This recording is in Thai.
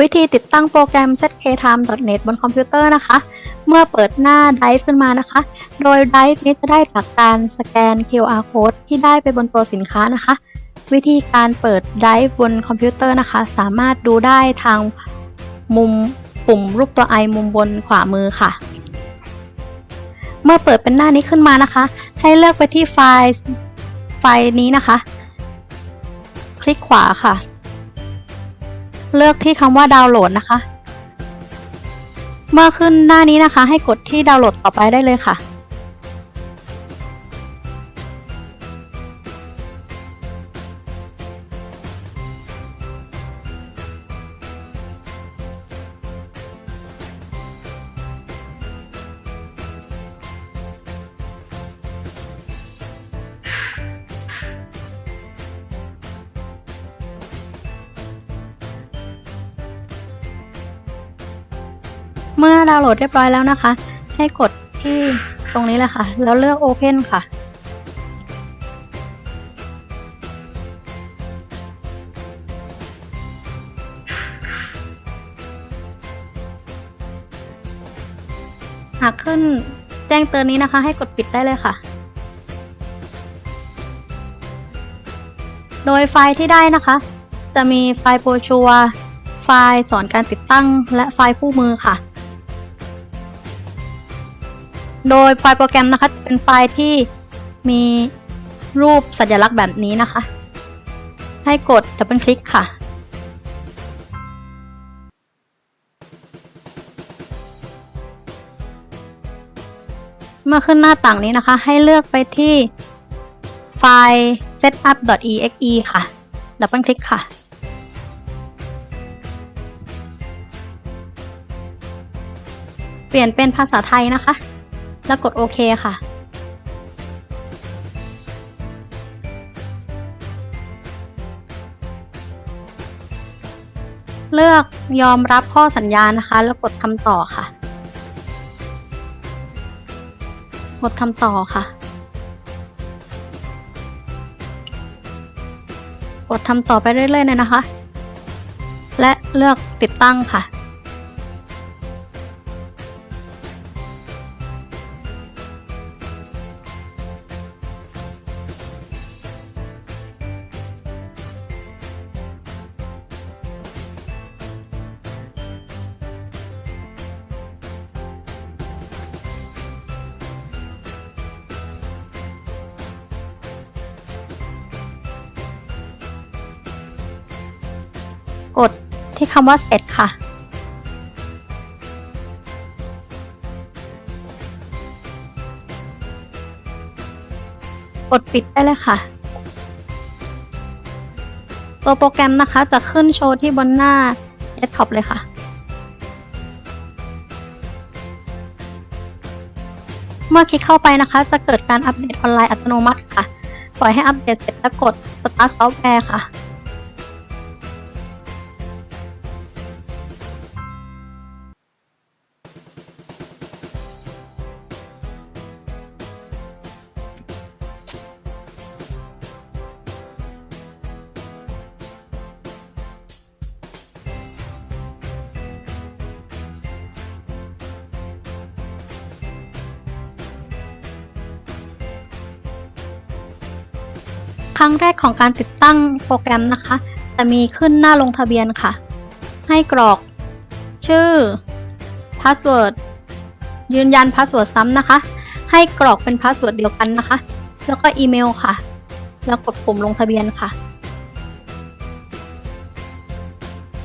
วิธีติดตั้งโปรแกรม zktime.net บนคอมพิวเตอร์นะคะ เมื่อเปิดหน้า Drive ขึ้นมานะคะ โดย Drive นี้จะได้จากการสแกน QR code ที่ได้ไปบนตัวสินค้านะคะ วิธีการเปิด Drive บนคอมพิวเตอร์นะคะ สามารถดูได้ทางมุมปุ่มรูปตัว i มุมบนขวามือค่ะ เมื่อเปิดเป็นหน้านี้ขึ้นมานะคะ ให้เลือกไปที่ไฟล์ไฟล์นี้นะคะ คลิกขวาค่ะ เลือกที่คำว่าดาวน์โหลดนะคะ เมื่อขึ้นหน้านี้นะคะ ให้กดที่ดาวน์โหลดต่อไปได้เลยค่ะ เมื่อดาวน์โหลดเรียบร้อยแล้วนะคะ ให้กดที่ตรงนี้เลยค่ะ แล้วเลือก Open ค่ะ หากขึ้นแจ้งเตือนนี้นะคะ ให้กดปิดได้เลยค่ะ โดยไฟล์ที่ได้นะคะ จะมีไฟล์โปรชัวไฟล์สอนการติดตั้งและไฟล์คู่มือค่ะ โดยไฟล์โปรแกรมนะคะเป็นไฟล์ที่มีรูปสัญลักษณ์แบบนี้นะคะ ให้กดดับเบิลคลิกค่ะ เมื่อขึ้นหน้าต่างนี้นะคะ ให้เลือกไปที่ไฟล์ setup.exe ค่ะ ดับเบิลคลิกค่ะเปลี่ยนเป็นภาษาไทยนะคะ แล้วกดโอเคค่ะ เลือกยอมรับข้อสัญญานะคะ แล้วกดทำต่อค่ะ กดทำต่อค่ะ กดทำต่อไปเรื่อยๆเลยนะคะ และเลือกติดตั้งค่ะ กดที่คำว่าเสร็จค่ะ กดปิดได้เลยค่ะ ตัวโปรแกรมนะคะจะขึ้นโชว์ที่บนหน้าเดสก์ท็อปเลยค่ะเมื่อคลิกเข้าไปนะคะ จะเกิดการอัปเดตออนไลน์อัตโนมัติค่ะ ปล่อยให้อัปเดตเสร็จแล้วกด Start Software ค่ะ ครั้งแรกของการติดตั้งโปรแกรมนะคะ จะมีขึ้นหน้าลงทะเบียนค่ะ ให้กรอก ชื่อพาสเวิร์ดยืนยันพาสเวิร์ดซ้ำนะคะ ให้กรอกเป็นพาสเวิร์ดเดียวกันนะคะ แล้วก็อีเมลค่ะ แล้วกดปุ่มลงทะเบียนค่ะ